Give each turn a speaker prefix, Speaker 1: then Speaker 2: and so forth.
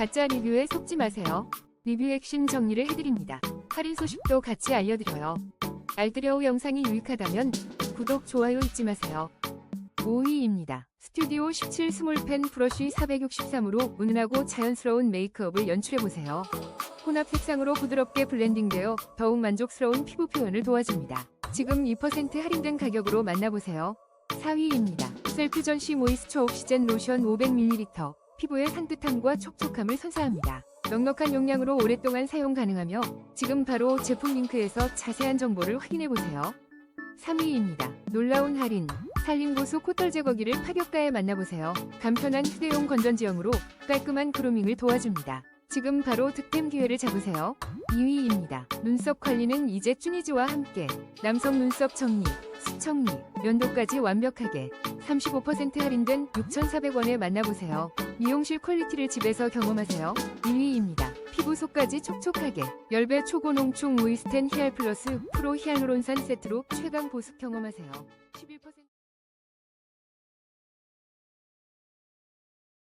Speaker 1: 가짜 리뷰에 속지 마세요. 리뷰 핵심 정리를 해드립니다. 할인 소식도 같이 알려드려요. 알뜰여우 영상이 유익하다면 구독, 좋아요 잊지 마세요. 5위입니다. 스튜디오 17 스몰펜 브러쉬 463으로 은은하고 자연스러운 메이크업을 연출해보세요. 혼합 색상으로 부드럽게 블렌딩되어 더욱 만족스러운 피부 표현을 도와줍니다. 지금 2% 할인된 가격으로 만나보세요. 4위입니다. 셀프 전시 모이스처 옥시젠 로션 500ml. 피부의 산뜻함과 촉촉함을 선사합니다. 넉넉한 용량으로 오랫동안 사용 가능하며 지금 바로 제품 링크에서 자세한 정보를 확인해보세요. 3위입니다. 놀라운 할인. 살림고수 코털 제거기를 파격가에 만나보세요. 간편한 휴대용 건전지형으로 깔끔한 그루밍을 도와줍니다. 지금 바로 득템 기회를 잡으세요. 2위입니다. 눈썹 관리는 이제 쭈니즈와 함께 남성 눈썹 정리, 수정리, 면도까지 완벽하게 35% 할인된 6,400원에 만나보세요. 미용실 퀄리티를 집에서 경험하세요. 1위입니다. 피부 속까지 촉촉하게 열배 초고 농축 모이스텐 히알 플러스 프로 히알루론산 세트로 최강 보습 경험하세요. 11%